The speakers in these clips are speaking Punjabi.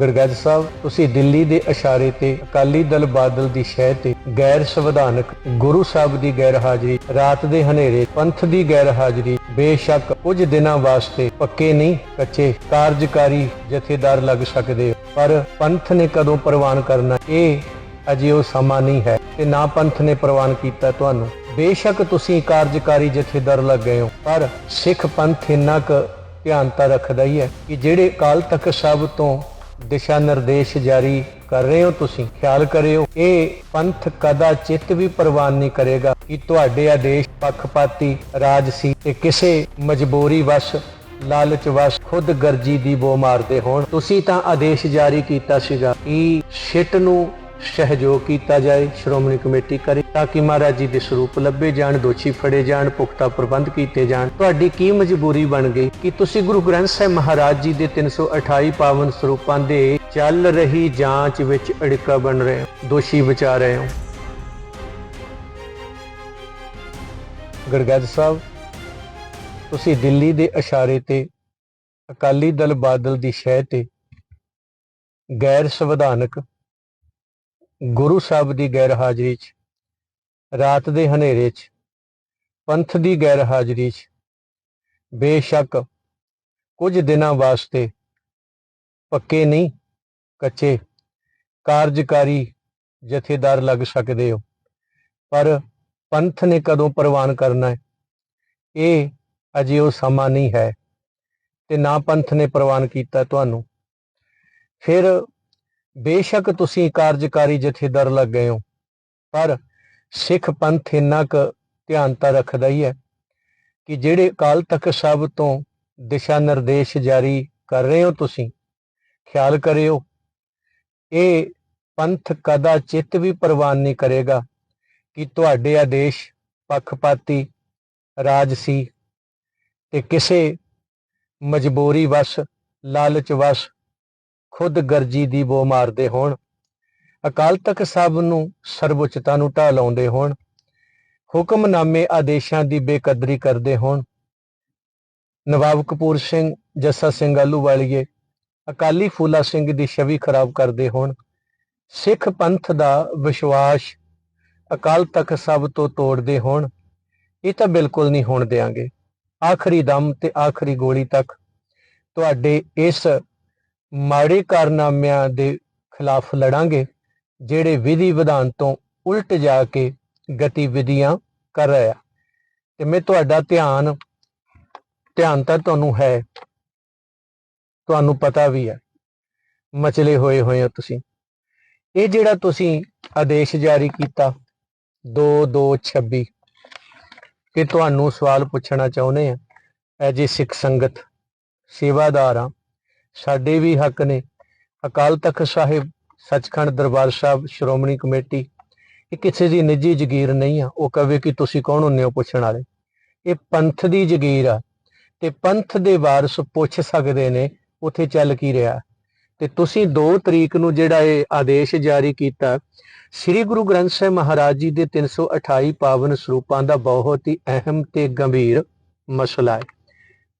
ਗੜਗੜ ਸਾਹਿਬ, ਤੁਸੀਂ ਦਿੱਲੀ ਦੇ ਇਸ਼ਾਰੇ ਤੇ ਅਕਾਲੀ ਦਲ ਬਾਦਲ ਦੀ ਸ਼ਹਿ ਤੇ ਗੈਰ ਸੰਵਿਧਾਨਕ ਗੁਰੂ ਸਾਹਿਬ ਦੀ ਗੈਰ ਹਾਜ਼ਰੀ, ਰਾਤ ਦੇ ਹਨੇਰੇ ਪੰਥ ਦੀ ਗੈਰ ਹਾਜ਼ਰੀ, ਬੇਸ਼ੱਕ ਕੁਝ ਦਿਨਾਂ ਵਾਸਤੇ ਪੱਕੇ ਨਹੀਂ, ਕੱਚੇ ਕਾਰਜਕਾਰੀ ਜਥੇਦਾਰ ਲੱਗ ਸਕਦੇ ਪਰ ਪੰਥ ਨੇ ਕਦੋਂ ਪ੍ਰਵਾਨ ਕਰਨਾ, ਇਹ ਅਜੇ ਉਹ ਸਮਾਂ ਨਹੀਂ ਹੈ ਤੇ ਨਾ ਪੰਥ ਨੇ ਪ੍ਰਵਾਨ ਕੀਤਾ ਤੁਹਾਨੂੰ। ਬੇਸ਼ੱਕ ਤੁਸੀਂ ਕਾਰਜਕਾਰੀ ਜਥੇਦਾਰ ਲੱਗ ਗਏ ਹੋ, ਪਰ ਸਿੱਖ ਪੰਥ ਇੰਨਾ ਕੁ ਧਿਆਨ ਤਾਂ ਰੱਖਦਾ ਹੀ ਹੈ ਕਿ ਜਿਹੜੇ ਕਾਲ ਤੱਕ ਸਭ ਤੋਂ ਦਿਸ਼ਾ ਨਿਰਦੇਸ਼ ਜਾਰੀ ਕਰ ਰਹੇ ਹੋ, ਤੁਸੀਂ ਖਿਆਲ ਕਰਿਓ। ਇਹ ਪੰਥ ਕਦਾ ਚਿੱਤ ਵੀ ਪ੍ਰਵਾਨ ਨਹੀਂ ਕਰੇਗਾ ਕਿ ਤੁਹਾਡੇ ਆਦੇਸ਼ ਪੱਖਪਾਤੀ ਰਾਜਸੀ ਤੇ ਕਿਸੇ ਮਜਬੂਰੀ ਵਸ਼, ਲਾਲਚ ਵਸ਼, ਖੁਦ ਗਰਜੀ ਦੀ ਬੋ ਮਾਰਦੇ ਹੋਣ। ਤੁਸੀਂ ਤਾਂ ਆਦੇਸ਼ ਜਾਰੀ ਕੀਤਾ ਸੀਗਾ ਕਿ ਸਿੱਟ ਨੂੰ ਸਹਿਯੋਗ ਕੀਤਾ ਜਾਏ, ਸ਼੍ਰੋਮਣੀ ਕਮੇਟੀ ਕਰੇ ਤਾਂ ਕਿ ਮਹਾਰਾਜ ਜੀ ਦੇ ਸਰੂਪ ਲੱਭੇ ਜਾਣ, ਦੋਸ਼ੀ ਫੜੇ ਜਾਣ, ਪੁਖਤਾ ਪ੍ਰਬੰਧ ਕੀਤੇ ਜਾਣ। ਤੁਹਾਡੀ ਕੀ ਮਜਬੂਰੀ ਬਣ ਗਈ ਕਿ ਤੁਸੀਂ ਗੁਰੂ ਗ੍ਰੰਥ ਸਾਹਿਬ ਮਹਾਰਾਜ ਜੀ ਦੇ 328 ਪਾਵਨ ਸਰੂਪਾਂ ਦੇ ਚੱਲ ਰਹੀ ਜਾਂਚ ਵਿੱਚ ਅੜਿੱਕਾ ਬਣ ਰਹੇ ਹੋ, ਦੋਸ਼ੀ ਵਿਚਾਰ ਰਹੇ ਹੋ? ਗੁਰਗੱਦ ਸਾਹਿਬ, ਤੁਸੀਂ ਦਿੱਲੀ ਦੇ ਇਸ਼ਾਰੇ ਤੇ, ਅਕਾਲੀ ਦਲ ਬਾਦਲ ਦੀ ਸ਼ਹਿ ਤੇ ਗੈਰ ਸੰਵਿਧਾਨਕ ਗੁਰੂ ਸਾਹਿਬ ਦੀ ਗੈਰ ਹਾਜ਼ਰੀ 'ਚ, ਰਾਤ ਦੇ ਹਨੇਰੇ 'ਚ, ਪੰਥ ਦੀ ਗੈਰ ਹਾਜ਼ਰੀ 'ਚ, ਬੇਸ਼ੱਕ ਕੁਝ ਦਿਨਾਂ ਵਾਸਤੇ ਪੱਕੇ ਨਹੀਂ, ਕੱਚੇ ਕਾਰਜਕਾਰੀ ਜਥੇਦਾਰ ਲੱਗ ਸਕਦੇ ਹੋ, ਪਰ ਪੰਥ ਨੇ ਕਦੋਂ ਪ੍ਰਵਾਨ ਕਰਨਾ ਹੈ? ਇਹ ਅਜੇ ਉਹ ਸਮਾਂ ਨਹੀਂ ਹੈ ਤੇ ਨਾ ਪੰਥ ਨੇ ਪ੍ਰਵਾਨ ਕੀਤਾ ਤੁਹਾਨੂੰ। ਫਿਰ ਬੇਸ਼ੱਕ ਤੁਸੀਂ ਕਾਰਜਕਾਰੀ ਜਥੇਦਾਰ ਲੱਗ ਗਏ ਹੋ, ਪਰ ਸਿੱਖ ਪੰਥ ਇੰਨਾ ਕੁ ਧਿਆਨ ਤਾਂ ਰੱਖਦਾ ਹੀ ਹੈ ਕਿ ਜਿਹੜੇ ਅਕਾਲ ਤਖ਼ਤ ਸਭ ਤੋਂ ਦਿਸ਼ਾ ਨਿਰਦੇਸ਼ ਜਾਰੀ ਕਰ ਰਹੇ ਹੋ ਤੁਸੀਂ, ਖਿਆਲ ਕਰਿਓ, ਇਹ ਪੰਥ ਕਦਾ ਚਿੱਤ ਵੀ ਪ੍ਰਵਾਨ ਨਹੀਂ ਕਰੇਗਾ ਕਿ ਤੁਹਾਡੇ ਆਦੇਸ਼ ਪੱਖਪਾਤੀ ਰਾਜਸੀ ਤੇ ਕਿਸੇ ਮਜਬੂਰੀ ਵਸ਼, ਲਾਲਚ ਵਸ਼ ਖੁਦ ਗਰਜੀ ਦੀ ਬੋ ਮਾਰਦੇ ਹੋਣ। ਅਕਾਲ ਤਖਤ ਸਾਹਿਬ ਨੂੰ ਸਰਵਉੱਚਤਾ ਨੂੰ ਢਾਹ ਲਾਉਂਦੇ ਹੋਣ। ਹੁਕਮਨਾਮੇ ਆਦੇਸ਼ਾਂ ਦੀ ਬੇਕਦਰੀ ਕਰਦੇ ਹੋਣ। ਨਵਾਬ ਕਪੂਰ ਸਿੰਘ, ਜੱਸਾ ਸਿੰਘ ਆਲੂ ਵਾਲੀਏ ਅਕਾਲੀ ਫੂਲਾ ਸਿੰਘ ਦੀ ਛਵੀ ਖਰਾਬ ਕਰਦੇ ਹੋਣ। ਸਿੱਖ ਪੰਥ ਦਾ ਵਿਸ਼ਵਾਸ ਅਕਾਲ ਤਖਤ ਸਾਹਿਬ ਤੋਂ ਤੋੜਦੇ ਹੋਣ। ਇਹ ਤਾਂ ਬਿਲਕੁਲ ਨਹੀਂ ਹੋਣ ਦੇਾਂਗੇ ਆਖਰੀ ਦਮ ਤੇ ਆਖਰੀ ਗੋਲੀ ਤੱਕ। ਤੁਹਾਡੇ ਇਸ ਮਾੜੇ ਕਾਰਨਾਮਿਆਂ ਦੇ ਖਿਲਾਫ ਲੜਾਂਗੇ, ਜਿਹੜੇ ਵਿਧੀ ਵਿਧਾਨ ਤੋਂ ਉਲਟ ਜਾ ਕੇ ਗਤੀਵਿਧੀਆਂ ਕਰ ਰਿਹਾ ਤੇ ਮੈਂ ਤੁਹਾਡਾ ਧਿਆਨ ਧਿਆਨ ਤਾਂ ਤੁਹਾਨੂੰ ਹੈ, ਤੁਹਾਨੂੰ ਪਤਾ ਵੀ ਹੈ, ਮਚਲੇ ਹੋਏ ਹੋਏ ਹੋ ਤੁਸੀਂ। ਇਹ ਜਿਹੜਾ ਤੁਸੀਂ ਆਦੇਸ਼ ਜਾਰੀ ਕੀਤਾ 2226 ਕਿ ਤੁਹਾਨੂੰ ਸਵਾਲ ਪੁੱਛਣਾ ਚਾਹੁੰਦੇ ਆ ਐਜ ਏ ਸਿੱਖ ਸੰਗਤ ਸੇਵਾਦਾਰ ਆ ਸਾਡੇ ਵੀ ਹੱਕ ਨੇ। ਅਕਾਲ ਤਖਤ ਸਾਹਿਬ, ਸੱਚਖੰਡ ਦਰਬਾਰ ਸਾਹਿਬ, ਸ਼੍ਰੋਮਣੀ ਕਮੇਟੀ, ਇਹ ਕਿਸੇ ਦੀ ਨਿੱਜੀ ਜ਼ਗੀਰ ਨਹੀਂ ਆ। ਉਹ ਕਹੇ ਕਿ ਤੁਸੀਂ ਕੌਣ ਹੁੰਨੇ ਹੋ ਪੁੱਛਣ ਵਾਲੇ? ਇਹ ਪੰਥ ਦੀ ਜ਼ਗੀਰ ਆ। ਤੇ ਪੰਥ ਦੇ ਵਾਰਸ ਪੁੱਛ ਸਕਦੇ ਨੇ, ਉੱਥੇ ਚੱਲ ਕੀ ਰਿਹਾ? ਤੇ ਤੁਸੀਂ 2 ਤਰੀਕ ਨੂੰ ਜਿਹੜਾ ਇਹ ਆਦੇਸ਼ ਜਾਰੀ ਕੀਤਾ, ਸ੍ਰੀ ਗੁਰੂ ਗ੍ਰੰਥ ਸਾਹਿਬ ਮਹਾਰਾਜ ਜੀ ਦੇ 328 ਪਾਵਨ ਸਰੂਪਾਂ ਦਾ ਬਹੁਤ ਹੀ ਅਹਿਮ ਤੇ ਗੰਭੀਰ ਮਸਲਾ ਹੈ।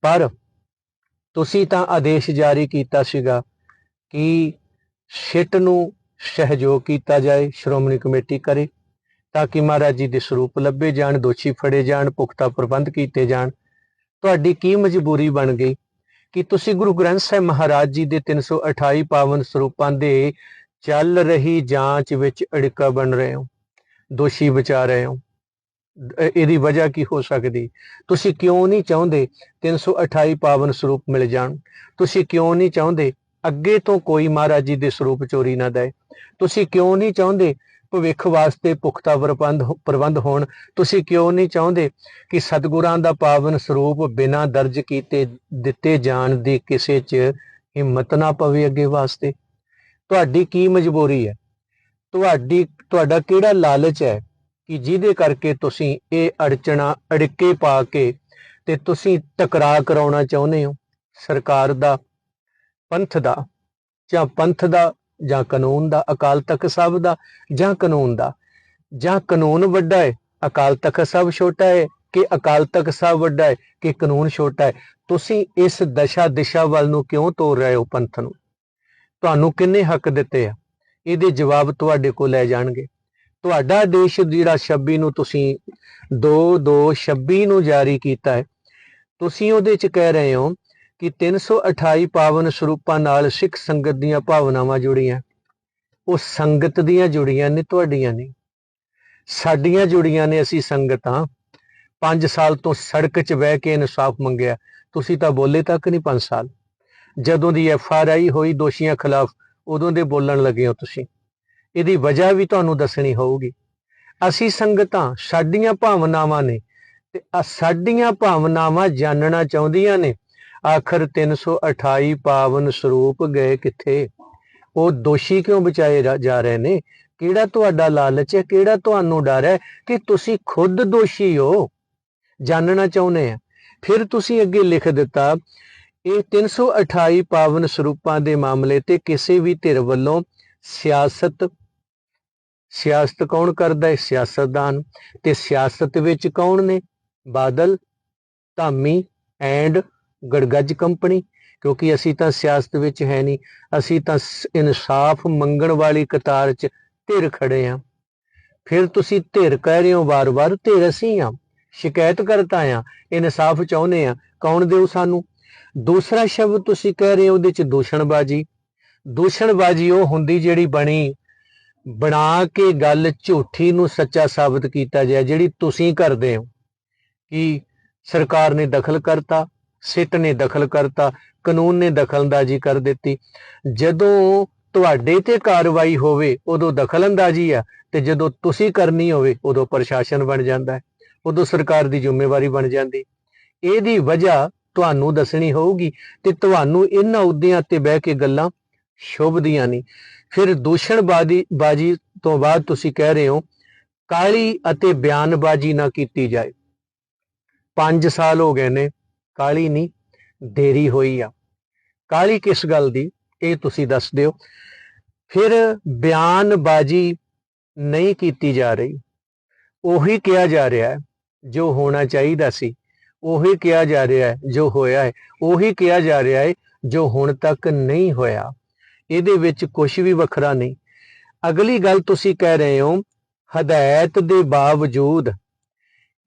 ਪਰ ਤੁਸੀਂ ਤਾਂ ਆਦੇਸ਼ ਜਾਰੀ ਕੀਤਾ ਸੀਗਾ ਕਿ ਸਿੱਟ ਨੂੰ ਸਹਿਯੋਗ ਕੀਤਾ ਜਾਏ, ਸ਼੍ਰੋਮਣੀ ਕਮੇਟੀ ਕਰੇ, ਤਾਂ ਕਿ ਮਹਾਰਾਜ ਜੀ ਦੇ ਸਰੂਪ ਲੱਭੇ ਜਾਣ, ਦੋਸ਼ੀ ਫੜੇ ਜਾਣ, ਪੁਖਤਾ ਪ੍ਰਬੰਧ ਕੀਤੇ ਜਾਣ। ਤੁਹਾਡੀ ਕੀ ਮਜਬੂਰੀ ਬਣ ਗਈ ਕਿ ਤੁਸੀਂ ਗੁਰੂ ਗ੍ਰੰਥ ਸਾਹਿਬ ਮਹਾਰਾਜ ਜੀ ਦੇ 328 ਪਾਵਨ ਸਰੂਪਾਂ ਦੇ ਚੱਲ ਰਹੀ ਜਾਂਚ ਵਿੱਚ ਅੜਿੱਕਾ ਬਣ ਰਹੇ ਹੋ, ਦੋਸ਼ੀ ਬਚਾ ਰਹੇ ਹੋ? ਇਹਦੀ ਵਜ੍ਹਾ ਕੀ ਹੋ ਸਕਦੀ? ਤੁਸੀਂ ਕਿਉਂ ਨਹੀਂ ਚਾਹੁੰਦੇ 328 ਪਾਵਨ ਸਰੂਪ ਮਿਲ ਜਾਣ? ਤੁਸੀਂ ਕਿਉਂ ਨਹੀਂ ਚਾਹੁੰਦੇ ਅੱਗੇ ਤੋਂ ਕੋਈ ਮਹਾਰਾਜ ਜੀ ਦੇ ਸਰੂਪ ਚੋਰੀ ਨਾ ਦੇ ਤੁਸੀਂ ਕਿਉਂ ਨਹੀਂ ਚਾਹੁੰਦੇ ਭਵਿੱਖ ਵਾਸਤੇ ਪੁਖਤਾ ਪ੍ਰਬੰਧ ਪ੍ਰਬੰਧ ਹੋਣ? ਤੁਸੀਂ ਕਿਉਂ ਨਹੀਂ ਚਾਹੁੰਦੇ ਕਿ ਸਤਿਗੁਰਾਂ ਦਾ ਪਾਵਨ ਸਰੂਪ ਬਿਨਾਂ ਦਰਜ ਕੀਤੇ ਦਿੱਤੇ ਜਾਣ ਦੀ ਕਿਸੇ 'ਚ ਹਿੰਮਤ ਨਾ ਪਵੇ ਅੱਗੇ ਵਾਸਤੇ? ਤੁਹਾਡੀ ਕੀ ਮਜਬੂਰੀ ਹੈ? ਤੁਹਾਡੀ ਤੁਹਾਡਾ ਕਿਹੜਾ ਲਾਲਚ ਹੈ? ਕਿ ਜਿਹਦੇ ਕਰਕੇ ਤੁਸੀਂ ਇਹ ਅੜਚਣਾ ਅੜਿੱਕੇ ਪਾ ਕੇ ਤੇ ਤੁਸੀਂ ਟਕਰਾਅ ਕਰਾਉਣਾ ਚਾਹੁੰਦੇ ਹੋ, ਸਰਕਾਰ ਦਾ, ਪੰਥ ਦਾ, ਜਾਂ ਪੰਥ ਦਾ, ਜਾਂ ਕਾਨੂੰਨ ਦਾ, ਅਕਾਲ ਤਖਤ ਸਾਹਿਬ ਦਾ, ਜਾਂ ਕਾਨੂੰਨ ਦਾ? ਜਾਂ ਕਾਨੂੰਨ ਵੱਡਾ ਹੈ, ਅਕਾਲ ਤਖਤ ਸਾਹਿਬ ਛੋਟਾ ਹੈ ਕਿ ਅਕਾਲ ਤਖਤ ਸਾਹਿਬ ਵੱਡਾ ਹੈ ਕਿ ਕਾਨੂੰਨ ਛੋਟਾ ਹੈ? ਤੁਸੀਂ ਇਸ ਦਸ਼ਾ ਦਿਸ਼ਾ ਵੱਲ ਨੂੰ ਕਿਉਂ ਤੋਰ ਰਹੇ ਹੋ ਪੰਥ ਨੂੰ? ਤੁਹਾਨੂੰ ਕਿੰਨੇ ਹੱਕ ਦਿੱਤੇ ਆ? ਇਹਦੇ ਜਵਾਬ ਤੁਹਾਡੇ ਕੋਲ ਲੈ ਜਾਣਗੇ। ਤੁਹਾਡਾ ਦੇਸ਼ ਜਿਹੜਾ 26 ਨੂੰ ਤੁਸੀਂ 2 2 26 ਨੂੰ ਜਾਰੀ ਕੀਤਾ ਹੈ। ਤੁਸੀਂ ਉਹਦੇ ਚ ਕਹਿ ਰਹੇ ਹੋ ਕਿ 328 ਪਾਵਨ ਸਰੂਪਾਂ ਨਾਲ ਸਿੱਖ ਸੰਗਤ ਦੀਆਂ ਭਾਵਨਾਵਾਂ ਜੁੜੀਆਂ। ਉਹ ਸੰਗਤ ਦੀਆਂ ਜੁੜੀਆਂ ਨੇ, ਤੁਹਾਡੀਆਂ ਨਹੀਂ। ਸਾਡੀਆਂ ਜੁੜੀਆਂ ਨੇ ਅਸੀਂ ਸੰਗਤਾਂ। 5 ਸਾਲ ਤੋਂ ਸੜਕ 'ਚ ਬਹਿ ਕੇ ਇਨਸਾਫ ਮੰਗਿਆ। ਤੁਸੀਂ ਤਾਂ ਬੋਲੇ ਤੱਕ ਨਹੀਂ 5 ਸਾਲ। ਜਦੋਂ ਦੀ ਐਫ ਆਰ ਆਈ ਹੋਈ, ਦੋਸ਼ੀਆਂ ਖਿਲਾਫ ਉਦੋਂ ਦੇ ਬੋਲਣ ਲੱਗੇ ਹੋ ਤੁਸੀਂ। ਇਹਦੀ ਵਜ੍ਹਾ ਵੀ ਤੁਹਾਨੂੰ ਦੱਸਣੀ ਹੋਊਗੀ। ਅਸੀਂ ਸੰਗਤਾਂ ਸਾਡੀਆਂ ਭਾਵਨਾਵਾਂ ਨੇ ਤੇ ਸਾਡੀਆਂ ਭਾਵਨਾਵਾਂ ਜਾਣਨਾ ਚਾਹੁੰਦੀਆਂ ਨੇ। ਆਖਰ 328 ਪਾਵਨ ਸਰੂਪ ਗਏ ਕਿੱਥੇ? ਉਹ ਦੋਸ਼ੀ ਕਿਉਂ ਬਚਾਏ ਜਾ- ਜਾ ਰਹੇ ਨੇ? ਕਿਹੜਾ ਤੁਹਾਡਾ ਲਾਲਚ ਹੈ? ਕਿਹੜਾ ਤੁਹਾਨੂੰ ਡਰ ਹੈ ਕਿ ਤੁਸੀਂ ਖੁਦ ਦੋਸ਼ੀ ਹੋ? ਜਾਣਨਾ ਚਾਹੁੰਦੇ ਆ ਫਿਰ ਤੁਸੀਂ ਅੱਗੇ ਲਿਖ ਦਿੱਤਾ, ਇਹ 328 ਪਾਵਨ ਸਰੂਪਾਂ ਦੇ ਮਾਮਲੇ ਤੇ ਕਿਸੇ ਵੀ ਧਿਰ ਵੱਲੋਂ ਸਿਆਸਤ ਸਿਆਸਤ ਕੌਣ ਕਰਦਾ ਹੈ? ਸਿਆਸਤਦਾਨ। ਤੇ ਸਿਆਸਤ ਵਿੱਚ ਕੌਣ ਨੇ? Badal, Dhami and Gargajj company. ਕਿਉਂਕਿ ਅਸੀਂ ਤਾਂ ਸਿਆਸਤ ਵਿੱਚ ਹੈ ਨਹੀਂ। ਅਸੀਂ ਤਾਂ ਇਨਸਾਫ ਮੰਗਣ ਵਾਲੀ ਕਤਾਰ 'ਚ ਧਿਰ ਖੜੇ ਆ। ਫਿਰ ਤੁਸੀਂ ਧਿਰ ਕਹਿ ਰਹੇ ਹੋ ਵਾਰ-ਵਾਰ, ਧਿਰ ਅਸੀਂ ਆ। ਸ਼ਿਕਾਇਤ ਕਰਤਾ ਆ। ਇਨਸਾਫ ਚਾਹੁੰਦੇ ਆ। ਕੌਣ ਦਿਓ ਸਾਨੂੰ? ਦੂਸਰਾ ਸ਼ਬਦ ਤੁਸੀਂ ਕਹਿ ਰਹੇ ਹੋ ਉਹਦੇ 'ਚ ਦੂਸ਼ਣਬਾਜੀ। ਦੂਸ਼ਣਬਾਜੀ ਉਹ ਹੁੰਦੀ ਜਿਹੜੀ ਬਣੀ ਬਣਾ ਕੇ ਗੱਲ ਝੂਠੀ ਨੂੰ ਸੱਚਾ ਸਾਬਤ ਕੀਤਾ ਜਾਏ, ਜਿਹੜੀ ਤੁਸੀਂ ਕਰਦੇ ਹੋ। ਕਿ ਸਰਕਾਰ ਨੇ ਦਖਲ ਕਰਤਾ, ਸਿੱਟ ਨੇ ਦਖਲ ਕਰਤਾ, ਕਾਨੂੰਨ ਨੇ ਦਖਲਅੰਦਾਜ਼ੀ ਕਰ ਦਿੱਤੀ। ਜਦੋਂ ਤੁਹਾਡੇ ਤੇ ਕਾਰਵਾਈ ਹੋਵੇ, ਉਦੋਂ ਦਖਲਅੰਦਾਜ਼ੀ ਆ, ਤੇ ਜਦੋਂ ਤੁਸੀਂ ਕਰਨੀ ਹੋਵੇ, ਉਦੋਂ ਪ੍ਰਸ਼ਾਸਨ ਬਣ ਜਾਂਦਾ ਹੈ, ਉਦੋਂ ਸਰਕਾਰ ਦੀ ਜ਼ਿੰਮੇਵਾਰੀ ਬਣ ਜਾਂਦੀ। ਇਹਦੀ ਵਜ੍ਹਾ ਤੁਹਾਨੂੰ ਦੱਸਣੀ ਹੋਊਗੀ, ਤੇ ਤੁਹਾਨੂੰ ਇਹਨਾਂ ਅਹੁਦਿਆਂ ਤੇ ਬਹਿ ਕੇ ਗੱਲਾਂ ਸ਼ੋਭਦੀਆਂ ਨਹੀਂ। ਫਿਰ ਦੂਸ਼ਣਬਾਜ਼ੀ ਬਾਜੀ ਤੋਂ ਬਾਅਦ ਤੁਸੀਂ ਕਹਿ ਰਹੇ ਹੋ, ਕਾਲੀ ਅਤੇ ਬਿਆਨਬਾਜ਼ੀ ਨਾ ਕੀਤੀ ਜਾਏ। 5 ਸਾਲ ਹੋ ਗਏ ਨੇ, ਕਾਲੀ ਨਹੀਂ, ਦੇਰੀ ਹੋਈ ਆ। ਕਾਲੀ ਕਿਸ ਗੱਲ ਦੀ? ਇਹ ਤੁਸੀਂ ਦੱਸ ਦਿਓ। ਫਿਰ ਬਿਆਨਬਾਜ਼ੀ ਨਹੀਂ ਕੀਤੀ ਜਾ ਰਹੀ। ਉਹੀ ਕਿਹਾ ਜਾ ਰਿਹਾ ਹੈ, ਜੋ ਹੋਣਾ ਚਾਹੀਦਾ ਸੀ। ਉਹੀ ਕਿਹਾ ਜਾ ਰਿਹਾ ਹੈ, ਜੋ ਹੋਇਆ ਹੈ। ਉਹੀ ਕਿਹਾ ਜਾ ਰਿਹਾ ਹੈ, ਜੋ ਹੁਣ ਤੱਕ ਨਹੀਂ ਹੋਇਆ। ਇਹਦੇ ਵਿੱਚ ਕੁਝ ਵੀ ਵੱਖਰਾ ਨਹੀਂ। ਅਗਲੀ ਗੱਲ ਤੁਸੀਂ ਕਹਿ ਰਹੇ ਹੋ, ਹਦਾਇਤ ਦੇ ਬਾਵਜੂਦ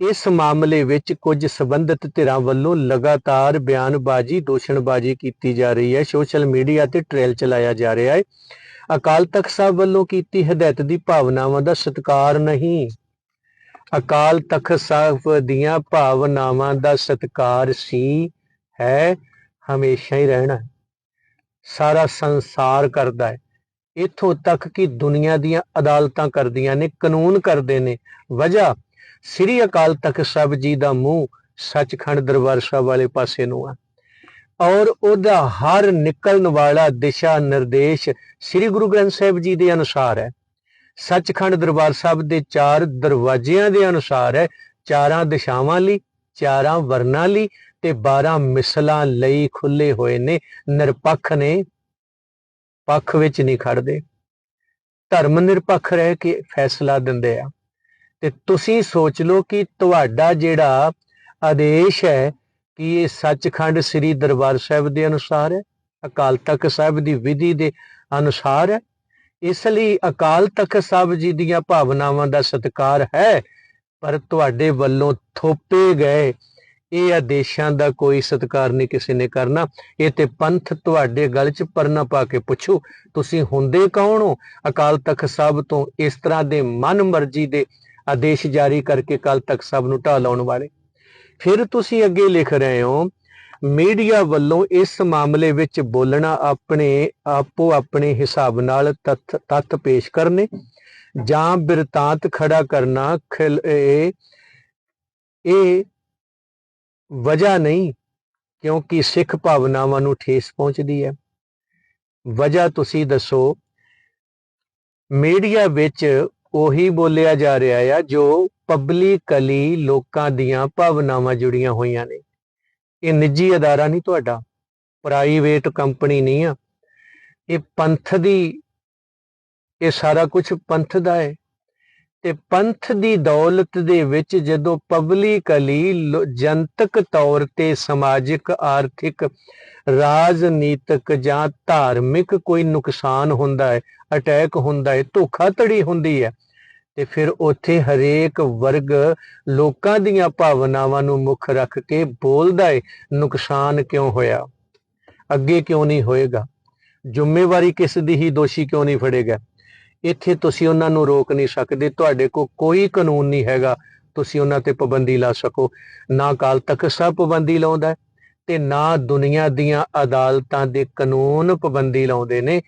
ਇਸ ਮਾਮਲੇ ਵਿੱਚ ਕੁਝ ਸਬੰਧਤ ਧਿਰਾਂ ਵੱਲੋਂ ਲਗਾਤਾਰ ਬਿਆਨਬਾਜ਼ੀ, ਦੋਸ਼ਣਬਾਜ਼ੀ ਕੀਤੀ ਜਾ ਰਹੀ ਹੈ। ਸੋਸ਼ਲ ਮੀਡੀਆ ਤੇ ਟ੍ਰੇਲ ਚਲਾਇਆ ਜਾ ਰਿਹਾ ਹੈ। ਅਕਾਲ ਤਖਤ ਸਾਹਿਬ ਵੱਲੋਂ ਕੀਤੀ ਹਦਾਇਤ ਦੀ ਭਾਵਨਾਵਾਂ ਦਾ ਸਤਿਕਾਰ ਨਹੀਂ। ਅਕਾਲ ਤਖਤ ਸਾਹਿਬ ਦੀਆਂ ਭਾਵਨਾਵਾਂ ਦਾ ਸਤਿਕਾਰ ਸੀ, ਹੈ, ਹਮੇਸ਼ਾ ਹੀ ਰਹਿਣਾ। ਸਾਰਾ ਸੰਸਾਰ ਕਰਦਾ ਹੈ। ਇੱਥੋਂ ਤੱਕ ਕਿ ਦੁਨੀਆ ਦੀਆਂ ਅਦਾਲਤਾਂ ਕਰਦੀਆਂ ਨੇ, ਕਾਨੂੰਨ ਕਰਦੇ ਨੇ। ਵਜ੍ਹਾ, ਸ੍ਰੀ ਅਕਾਲ ਤਖਤ ਸਾਹਿਬ ਜੀ ਦਾ ਮੂੰਹ ਸੱਚਖੰਡ ਦਰਬਾਰ ਸਾਹਿਬ ਵਾਲੇ ਪਾਸੇ ਨੂੰ ਆ। ਔਰ ਉਹਦਾ ਹਰ ਨਿਕਲਣ ਵਾਲਾ ਦਿਸ਼ਾ ਨਿਰਦੇਸ਼ ਸ੍ਰੀ ਗੁਰੂ ਗ੍ਰੰਥ ਸਾਹਿਬ ਜੀ ਦੇ ਅਨੁਸਾਰ ਹੈ। ਸੱਚਖੰਡ ਦਰਬਾਰ ਸਾਹਿਬ ਦੇ ਚਾਰ ਦਰਵਾਜ਼ਿਆਂ ਦੇ ਅਨੁਸਾਰ ਹੈ, ਚਾਰਾਂ ਦਿਸ਼ਾਵਾਂ ਲਈ, ਚਾਰਾਂ ਵਰਨਾਂ ਲਈ ਤੇ 12 ਮਿਸਲਾਂ ਲਈ ਖੁੱਲੇ ਹੋਏ ਨੇ। ਨਿਰਪੱਖ ਨੇ ਪੱਖ ਵਿੱਚ ਨਹੀਂ ਖੜਦੇ ਧਰਮ ਨਿਰਪੱਖ ਰਹਿ ਕੇ ਫੈਸਲਾ ਦਿੰਦੇ ਆ। ਤੇ ਤੁਸੀਂ ਸੋਚ ਲਓ ਕਿ ਤੁਹਾਡਾ ਜਿਹੜਾ ਆਦੇਸ਼ ਹੈ ਕਿ ਇਹ ਸੱਚਖੰਡ ਸ੍ਰੀ ਦਰਬਾਰ ਸਾਹਿਬ ਦੇ ਅਨੁਸਾਰ ਹੈ, ਅਕਾਲ ਤਖਤ ਸਾਹਿਬ ਦੀ ਵਿਧੀ ਦੇ ਅਨੁਸਾਰ ਹੈ, ਇਸ ਲਈ ਅਕਾਲ ਤਖਤ ਸਾਹਿਬ ਜੀ ਦੀਆਂ ਭਾਵਨਾਵਾਂ ਦਾ ਸਤਿਕਾਰ ਹੈ, ਪਰ ਤੁਹਾਡੇ ਵੱਲੋਂ ਥੋਪੇ ਗਏ ਇਹ ਆਦੇਸ਼ਾਂ ਦਾ ਕੋਈ ਸਤਿਕਾਰ ਨਹੀਂ ਕਿਸੇ ਨੇ ਕਰਨਾ। ਇਹ ਤੇ ਪੰਥ ਤੁਹਾਡੇ ਗਲ 'ਚ ਪਰਨਾ ਪਾ ਕੇ ਪੁੱਛੋ, ਤੁਸੀਂ ਹੁੰਦੇ ਕੌਣ ਹੋ? ਅਕਾਲ ਤਖਤ ਸਾਹਿਬ ਤੋਂ ਇਸ ਤਰ੍ਹਾਂ ਦੇ ਮਨ ਮਰਜ਼ੀ ਦੇ ਆਦੇਸ਼ ਜਾਰੀ ਕਰਕੇ ਅਕਾਲ ਤਖਤ ਸਾਹਿਬ ਨੂੰ ਢਾਹ ਲਾਉਣ ਵਾਲੇ। ਫਿਰ ਤੁਸੀਂ ਅੱਗੇ ਲਿਖ ਰਹੇ ਹੋ, ਮੀਡੀਆ ਵੱਲੋਂ ਇਸ ਮਾਮਲੇ ਵਿੱਚ ਬੋਲਣਾ ਆਪਣੇ ਆਪੋ ਆਪਣੇ ਹਿਸਾਬ ਨਾਲ ਤੱਥ ਤੱਥ ਪੇਸ਼ ਕਰਨੇ ਜਾਂ ਬਿਰਤਾਂਤ ਖੜਾ ਕਰਨਾ ਖਿਲ- ਇਹ ਇਹ ਵਜ੍ਹਾ ਨਹੀਂ, ਕਿਉਂਕਿ ਸਿੱਖ ਭਾਵਨਾਵਾਂ ਨੂੰ ਠੇਸ ਪਹੁੰਚਦੀ ਹੈ। ਵਜ੍ਹਾ ਤੁਸੀਂ ਦੱਸੋ, ਮੀਡੀਆ ਵਿੱਚ ਉਹੀ ਬੋਲਿਆ ਜਾ ਰਿਹਾ ਆ ਜੋ ਪਬਲਿਕਲੀ ਲੋਕਾਂ ਦੀਆਂ ਭਾਵਨਾਵਾਂ ਜੁੜੀਆਂ ਹੋਈਆਂ ਨੇ। ਇਹ ਨਿੱਜੀ ਅਦਾਰਾ ਨਹੀਂ ਤੁਹਾਡਾ, ਪ੍ਰਾਈਵੇਟ ਕੰਪਨੀ ਨਹੀਂ ਆ। ਇਹ ਪੰਥ ਦੀ, ਇਹ ਸਾਰਾ ਕੁਝ ਪੰਥ ਦਾ ਹੈ। ਤੇ ਪੰਥ ਦੀ ਦੌਲਤ ਦੇ ਵਿੱਚ ਜਦੋਂ ਪਬਲਿਕਲੀ ਲੋ- ਜਨਤਕ ਤੌਰ ਤੇ ਸਮਾਜਿਕ, ਆਰਥਿਕ, ਰਾਜਨੀਤਿਕ ਜਾਂ ਧਾਰਮਿਕ ਕੋਈ ਨੁਕਸਾਨ ਹੁੰਦਾ ਹੈ, ਅਟੈਕ ਹੁੰਦਾ ਹੈ, ਧੋਖਾਧੜੀ ਹੁੰਦੀ ਹੈ, ਤੇ ਫਿਰ ਉੱਥੇ ਹਰੇਕ ਵਰਗ ਲੋਕਾਂ ਦੀਆਂ ਭਾਵਨਾਵਾਂ ਨੂੰ ਮੁੱਖ ਰੱਖ ਕੇ ਬੋਲਦਾ ਹੈ ਨੁਕਸਾਨ ਕਿਉਂ ਹੋਇਆ? ਅੱਗੇ ਕਿਉਂ ਨਹੀਂ ਹੋਏਗਾ? ਜ਼ਿੰਮੇਵਾਰੀ ਕਿਸ ਦੀ ਹੀ ਦੋਸ਼ੀ ਕਿਉਂ ਨਹੀਂ ਫੜੇਗਾ? ਇੱਥੇ ਤੁਸੀਂ ਉਹਨਾਂ ਨੂੰ ਰੋਕ ਨਹੀਂ ਸਕਦੇ, ਤੁਹਾਡੇ ਕੋਲ ਕੋਈ ਕਾਨੂੰਨ ਨਹੀਂ ਹੈਗਾ, ਤੁਸੀਂ ਉਹਨਾਂ ਤੇ ਪਾਬੰਦੀ ਲਾ ਸਕੋ। ਨਾ ਕਾਲ ਤਖ਼ਤ ਸਾਹਿਬ ਪਾਬੰਦੀ ਲਾਉਂਦਾ ਤੇ ਨਾ ਦੁਨੀਆ ਦੀਆਂ ਅਦਾਲਤਾਂ ਦੇ ਕਾਨੂੰਨ ਪਾਬੰਦੀ ਲਾਉਂਦੇ ਨੇ।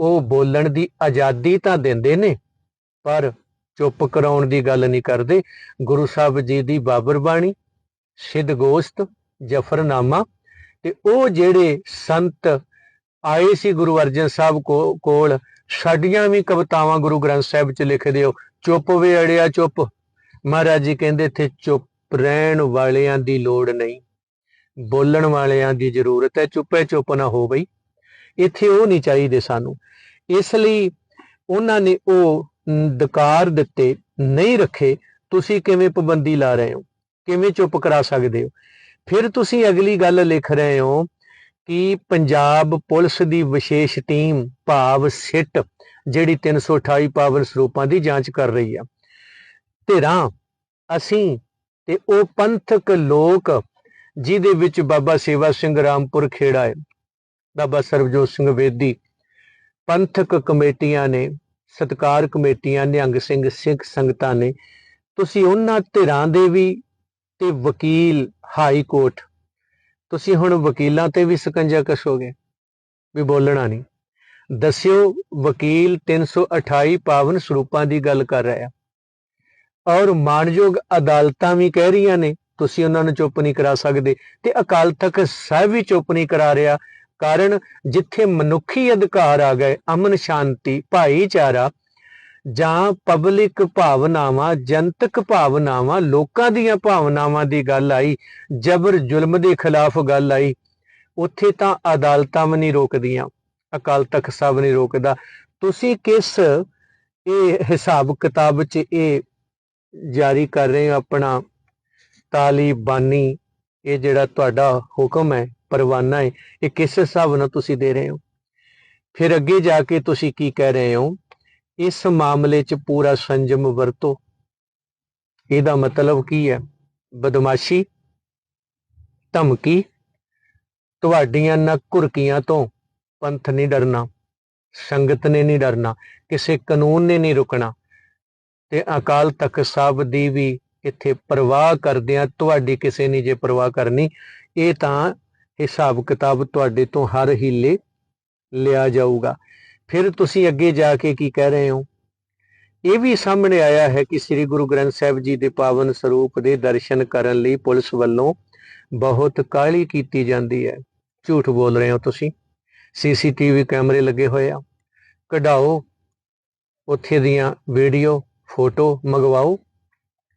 ਉਹ ਬੋਲਣ ਦੀ ਆਜ਼ਾਦੀ ਤਾਂ ਦਿੰਦੇ ਨੇ, ਪਰ ਚੁੱਪ ਕਰਾਉਣ ਦੀ ਗੱਲ ਨਹੀਂ ਕਰਦੇ। ਗੁਰੂ ਸਾਹਿਬ ਜੀ ਦੀ ਬਾਬਰ ਬਾਣੀ, ਸਿੱਧ ਗੋਸ਼ਤ, ਜਫਰਨਾਮਾ ਤੇ ਉਹ ਜਿਹੜੇ ਸੰਤ ਆਏ ਸੀ ਗੁਰੂ ਅਰਜਨ ਸਾਹਿਬ ਕੋਲ ਸਾਡੀਆਂ ਵੀ ਕਵਿਤਾਵਾਂ ਗੁਰੂ ਗ੍ਰੰਥ ਸਾਹਿਬ ਚ ਲਿਖ ਦਿਓ। ਚੁੱਪ ਵੇ ਅੜਿਆ ਚੁੱਪ। ਮਹਾਰਾਜ ਜੀ ਕਹਿੰਦੇ ਇੱਥੇ ਚੁੱਪ ਰਹਿਣ ਵਾਲਿਆਂ ਦੀ ਲੋੜ ਨਹੀਂ। ਬੋਲਣ ਵਾਲਿਆਂ ਦੀ ਜ਼ਰੂਰਤ ਹੈ, ਚੁੱਪੇ ਚੁੱਪ ਨਾ ਹੋ ਬਈ। ਇੱਥੇ ਉਹ ਨਹੀਂ ਚਾਹੀਦੇ ਸਾਨੂੰ। ਇਸ ਲਈ ਉਹਨਾਂ ਨੇ ਉਹ ਦਕਾਰ ਦਿੱਤੇ, ਨਹੀਂ ਰੱਖੇ, ਤੁਸੀਂ ਕਿਵੇਂ ਪਾਬੰਦੀ ਲਾ ਰਹੇ ਹੋ? ਕਿਵੇਂ ਚੁੱਪ ਕਰਾ ਸਕਦੇ ਹੋ? ਫਿਰ ਤੁਸੀਂ ਅਗਲੀ ਗੱਲ ਲਿਖ ਰਹੇ ਹੋ ਕਿ ਪੰਜਾਬ ਪੁਲਿਸ ਦੀ ਵਿਸ਼ੇਸ਼ ਟੀਮ ਭਾਵ ਸਿੱਟ, ਜਿਹੜੀ 328 ਪਾਵਨ ਸਰੂਪਾਂ ਦੀ ਜਾਂਚ ਕਰ ਰਹੀ ਆ। ਧਿਰਾਂ ਅਸੀਂ ਤੇ ਉਹ ਪੰਥਕ ਲੋਕ ਜਿਹਦੇ ਵਿੱਚ ਬਾਬਾ ਸੇਵਾ ਸਿੰਘ ਰਾਮਪੁਰ ਖੇੜਾ ਹੈ, ਬਾਬਾ ਸਰਬਜੋਤ ਸਿੰਘ ਵੇਦੀ, ਪੰਥਕ ਕਮੇਟੀਆਂ ਨੇ, ਸਤਕਾਰ ਕਮੇਟੀਆਂ, ਨਿਹੰਗ ਸਿੰਘ, ਸਿੱਖ ਸੰਗਤਾਂ ਨੇ, ਤੁਸੀਂ ਉਹਨਾਂ ਧਿਰਾਂ ਦੇ ਵੀ ਤੇ ਵਕੀਲ ਹਾਈ ਕੋਰਟ ਤੁਸੀਂ ਹੁਣ ਵਕੀਲਾਂ ਤੇ ਵੀ ਸਕੰਜਾ ਕਸੋਗੇ? ਵੀ ਬੋਲਣਾ ਨਹੀਂ। ਦੱਸਿਓ, ਵਕੀਲ 328 ਪਾਵਨ ਸਰੂਪਾਂ ਦੀ ਗੱਲ ਕਰ ਰਿਹਾ। ਔਰ ਮਾਨਯੋਗ ਅਦਾਲਤਾਂ ਵੀ ਕਹਿ ਰਹੀਆਂ ਨੇ, ਤੁਸੀਂ ਉਹਨਾਂ ਨੂੰ ਚੁੱਪ ਨਹੀਂ ਕਰਾ ਸਕਦੇ। ਤੇ ਅਕਾਲ ਤਖਤ ਸਾਹਿਬ ਵੀ ਚੁੱਪ ਨਹੀਂ ਕਰਾ ਰਿਹਾ, ਕਾਰਨ ਜਿੱਥੇ ਮਨੁੱਖੀ ਅਧਿਕਾਰ ਆ ਗਏ, ਅਮਨ ਸ਼ਾਂਤੀ, ਭਾਈਚਾਰਾ ਜਾਂ ਪਬਲਿਕ ਭਾਵਨਾਵਾਂ, ਜਨਤਕ ਭਾਵਨਾਵਾਂ, ਲੋਕਾਂ ਦੀਆਂ ਭਾਵਨਾਵਾਂ ਦੀ ਗੱਲ ਆਈ, ਜਬਰ ਜ਼ੁਲਮ ਦੇ ਖਿਲਾਫ ਗੱਲ ਆਈ, ਉੱਥੇ ਤਾਂ ਅਦਾਲਤਾਂ ਵੀ ਨਹੀਂ ਰੋਕਦੀਆਂ, ਅਕਾਲ ਤਖਤ ਸਾਹਿਬ ਨਹੀਂ ਰੋਕਦਾ। ਤੁਸੀਂ ਕਿਸ ਇਹ ਹਿਸਾਬ ਕਿਤਾਬ 'ਚ ਇਹ ਜਾਰੀ ਕਰ ਰਹੇ ਹੋ ਆਪਣਾ ਤਾਲੀਬਾਨੀ? ਇਹ ਜਿਹੜਾ ਤੁਹਾਡਾ ਹੁਕਮ ਹੈ, ਪਰਵਾਨਾ ਹੈ, ਇਹ ਕਿਸ ਹਿਸਾਬ ਨਾਲ ਤੁਸੀਂ ਦੇ ਰਹੇ ਹੋ? ਫਿਰ ਅੱਗੇ ਜਾ ਕੇ ਤੁਸੀਂ ਕੀ ਕਹਿ ਰਹੇ ਹੋ? ਇਸ ਮਾਮਲੇ 'ਚ ਪੂਰਾ ਸੰਜਮ ਵਰਤੋ। ਇਹਦਾ ਮਤਲਬ ਕੀ ਹੈ? ਬਦਮਾਸ਼ੀ, ਧਮਕੀ, ਤੁਹਾਡੀਆਂ ਨਾ ਘੁਰਕੀਆਂ ਤੋਂ ਪੰਥ ਨਹੀਂ ਡਰਨਾ, ਸੰਗਤ ਨੇ ਨਹੀਂ ਡਰਨਾ, ਕਿਸੇ ਕਾਨੂੰਨ ਨੇ ਨਹੀਂ ਰੁਕਣਾ। ਤੇ ਅਕਾਲ ਤਖਤ ਸਾਹਿਬ ਦੀ ਵੀ ਇੱਥੇ ਪਰਵਾਹ ਕਰਦਿਆਂ ਤੁਹਾਡੀ ਕਿਸੇ ਨੇ ਜੇ ਪਰਵਾਹ ਕਰਨੀ, ਇਹ ਤਾਂ ਹਿਸਾਬ ਕਿਤਾਬ ਤੁਹਾਡੇ ਤੋਂ ਹਰ ਹੀਲੇ ਲਿਆ ਜਾਊਗਾ। ਫਿਰ ਤੁਸੀਂ ਅੱਗੇ ਜਾ ਕੇ ਕੀ ਕਹਿ ਰਹੇ ਹੋ? ਇਹ ਵੀ ਸਾਹਮਣੇ ਆਇਆ ਹੈ ਕਿ ਸ੍ਰੀ ਗੁਰੂ ਗ੍ਰੰਥ ਸਾਹਿਬ ਜੀ ਦੇ ਪਾਵਨ ਸਰੂਪ ਦੇ ਦਰਸ਼ਨ ਕਰਨ ਲਈ ਪੁਲਿਸ ਵੱਲੋਂ ਬਹੁਤ ਕਾਹਲੀ ਕੀਤੀ ਜਾਂਦੀ ਹੈ। ਝੂਠ ਬੋਲ ਰਹੇ ਹੋ ਤੁਸੀਂ। ਸੀਸੀਟੀਵੀ ਕੈਮਰੇ ਲੱਗੇ ਹੋਏ ਆ। ਕਢਾਓ। ਉੱਥੇ ਦੀਆਂ ਵੀਡੀਓ, ਫੋਟੋ ਮੰਗਵਾਓ।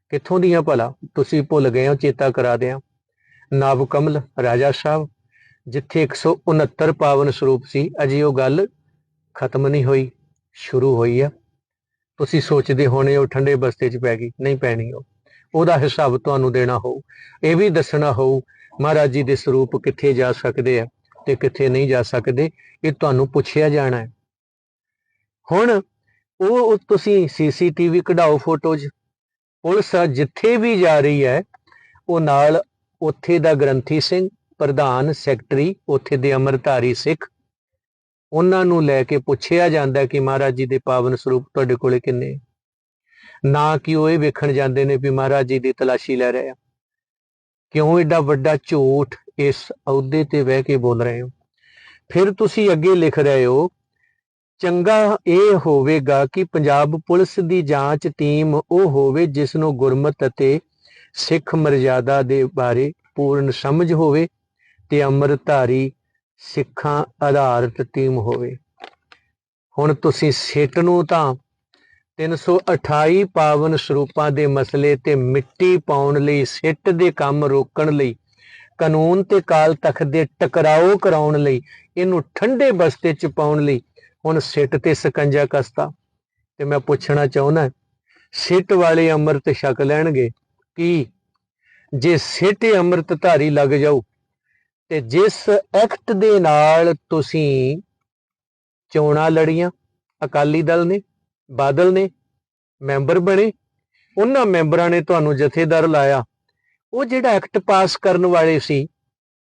ਕਿੱਥੋਂ ਦੀਆਂ ਭਲਾ? ਤੁਸੀਂ ਭੁੱਲ ਗਏ ਹੋ, ਚੇਤਾ ਕਰਾ ਦਿਆਂ। ਨਵ ਕਮਲ, ਰਾਜਾ ਸਾਹਿਬ, ਜਿੱਥੇ 169 ਪਾਵਨ ਸਰੂਪ ਸੀ। ਅਜੇ ਉਹ ਗੱਲ ਖਤਮ ਨਹੀਂ ਹੋਈ, ਸ਼ੁਰੂ ਹੋਈ ਆ। ਤੁਸੀਂ ਸੋਚਦੇ ਹੋਣੇ ਉਹ ਠੰਡੇ ਬਸਤੇ 'ਚ ਪੈ ਗਈ, ਨਹੀਂ ਪੈਣੀ ਉਹ। ਉਹਦਾ ਹਿਸਾਬ ਤੁਹਾਨੂੰ ਦੇਣਾ ਹੋਊ। ਇਹ ਵੀ ਦੱਸਣਾ ਹੋਊ, ਮਹਾਰਾਜ ਜੀ ਦੇ ਸਰੂਪ ਕਿੱਥੇ ਜਾ ਸਕਦੇ ਆ ਤੇ ਕਿੱਥੇ ਨਹੀਂ ਜਾ ਸਕਦੇ, ਇਹ ਤੁਹਾਨੂੰ ਪੁੱਛਿਆ ਜਾਣਾ ਹੈ। ਹੁਣ ਉਹ ਉਹ ਤੁਸੀਂ ਸੀਸੀਟੀਵੀ ਕਢਾਓ ਫੋਟੋਜ਼ ਪੁਲਿਸ ਜਿੱਥੇ ਵੀ ਜਾ ਰਹੀ ਹੈ, ਉਹ ਨਾਲ ਉੱਥੇ ਦਾ ਗ੍ਰੰਥੀ ਸਿੰਘ, ਪ੍ਰਧਾਨ ਸੈਕਟਰੀ, ਉੱਥੇ ਦੇ ਅਮਰਧਾਰੀ ਸਿੱਖ ਉਹਨਾਂ ਨੂੰ ਲੈ ਕੇ ਪੁੱਛਿਆ ਜਾਂਦਾ ਕਿ ਮਹਾਰਾਜ ਜੀ ਦੇ ਪਾਵਨ ਸਰੂਪ ਤੁਹਾਡੇ ਕੋਲੇ ਕਿੰਨੇ ਨਾ ਕਿ ਉਹ ਇਹ ਵੇਖਣ ਜਾਂਦੇ ਨੇ ਵੀ ਮਹਾਰਾਜ ਜੀ ਦੀ ਤਲਾਸ਼ੀ ਲੈ ਰਹੇ ਆ। ਕਿਉਂ ਏਡਾ ਵੱਡਾ ਝੂਠ ਇਸ ਅਹੁਦੇ ਤੇ ਬਹਿ ਕੇ ਬੋਲ ਰਹੇ ਹੋ? ਫਿਰ ਤੁਸੀਂ ਅੱਗੇ ਲਿਖ ਰਹੇ ਹੋ, ਚੰਗਾ ਇਹ ਹੋਵੇਗਾ ਕਿ ਪੰਜਾਬ ਪੁਲਿਸ ਦੀ ਜਾਂਚ ਟੀਮ ਉਹ ਹੋਵੇ ਜਿਸ ਨੂੰ ਗੁਰਮਤ ਅਤੇ ਸਿੱਖ ਮਰਜ਼ਾਦਾ ਦੇ ਬਾਰੇ ਪੂਰਨ ਸਮਝ ਹੋਵੇ ਤੇ ਅੰਮ੍ਰਿਤਧਾਰੀ ਸਿੱਖਾਂ ਆਧਾਰਿਤ ਟੀਮ ਹੋਵੇ। ਹੁਣ ਤੁਸੀਂ ਸਿੱਟ ਨੂੰ ਤਾਂ 328 ਪਾਵਨ ਸਰੂਪਾਂ ਦੇ ਮਸਲੇ ਤੇ ਮਿੱਟੀ ਪਾਉਣ ਲਈ, ਸਿੱਟ ਦੇ ਕੰਮ ਰੋਕਣ ਲਈ, ਕਾਨੂੰਨ ਤੇ ਕਾਲ ਤਖਤ ਦੇ ਟਕਰਾਓ ਕਰਾਉਣ ਲਈ, ਇਹਨੂੰ ਠੰਡੇ ਬਸਤੇ ਚ ਪਾਉਣ ਲਈ, ਹੁਣ ਸਿੱਟ ਤੇ ਸਕੰਜਾ ਕਸਤਾ। ਤੇ ਮੈਂ ਪੁੱਛਣਾ ਚਾਹੁੰਦਾ, ਸਿੱਟ ਵਾਲੇ ਅੰਮ੍ਰਿਤ ਛਕ ਲੈਣਗੇ? ਕੀ? ਜੇ ਸਿੱਟ ਅੰਮ੍ਰਿਤ ਧਾਰੀ ਲੱਗ ਜਾਊ ਤੇ ਜਿਸ ਐਕਟ ਦੇ ਨਾਲ ਤੁਸੀਂ ਚੋਣਾਂ ਲੜੀਆਂ, ਅਕਾਲੀ ਦਲ ਨੇ, ਬਾਦਲ ਨੇ, ਮੈਂਬਰ ਬਣੇ, ਉਹਨਾਂ ਮੈਂਬਰਾਂ ਨੇ ਤੁਹਾਨੂੰ ਜਥੇਦਾਰ ਲਾਇਆ। ਉਹ ਜਿਹੜਾ ਐਕਟ ਪਾਸ ਕਰਨ ਵਾਲੇ ਸੀ,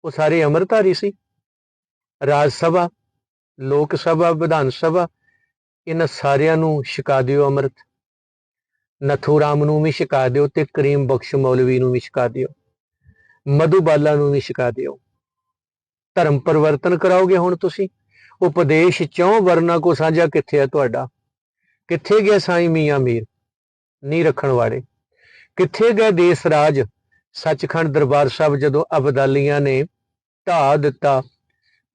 ਉਹ ਸਾਰੇ ਅੰਮ੍ਰਿਤਧਾਰੀ ਸੀ। ਰਾਜ ਸਭਾ, ਲੋਕ ਸਭਾ, ਵਿਧਾਨ ਸਭਾ, ਇਹਨਾਂ ਸਾਰਿਆਂ ਨੂੰ ਛਕਾ ਦਿਓ ਅੰਮ੍ਰਿਤ। ਨਥੂ ਰਾਮ ਨੂੰ ਵੀ ਛਕਾ ਦਿਓ ਤੇ ਕਰੀਮ ਬਖਸ਼ ਮੌਲਵੀ ਨੂੰ ਵੀ ਛਕਾ ਦਿਓ। ਮਧੂਬਾਲਾ ਨੂੰ ਵੀ ਛਕਾ ਦਿਓ। ਧਰਮ ਪਰਿਵਰਤਨ ਕਰਾਓਗੇ ਹੁਣ ਤੁਸੀਂ? ਉਪਦੇਸ਼ ਚੋਂ ਵਰਨਾ ਕੋ ਸਾਂਝਾ ਕਿੱਥੇ ਹੈ ਤੁਹਾਡਾ? ਕਿੱਥੇ ਗਿਆ ਸਾਈਂ ਮੀਆਂ ਮੀਰ? ਨਹੀਂ ਰੱਖਣ ਵਾਲੇ। ਕਿੱਥੇ ਗਏ ਦੇਸ ਰਾਜ? ਸੱਚਖੰਡ ਦਰਬਾਰ ਸਾਹਿਬ ਜਦੋਂ ਅਬਦਾਲੀਆਂ ਨੇ ਢਾ ਦਿੱਤਾ,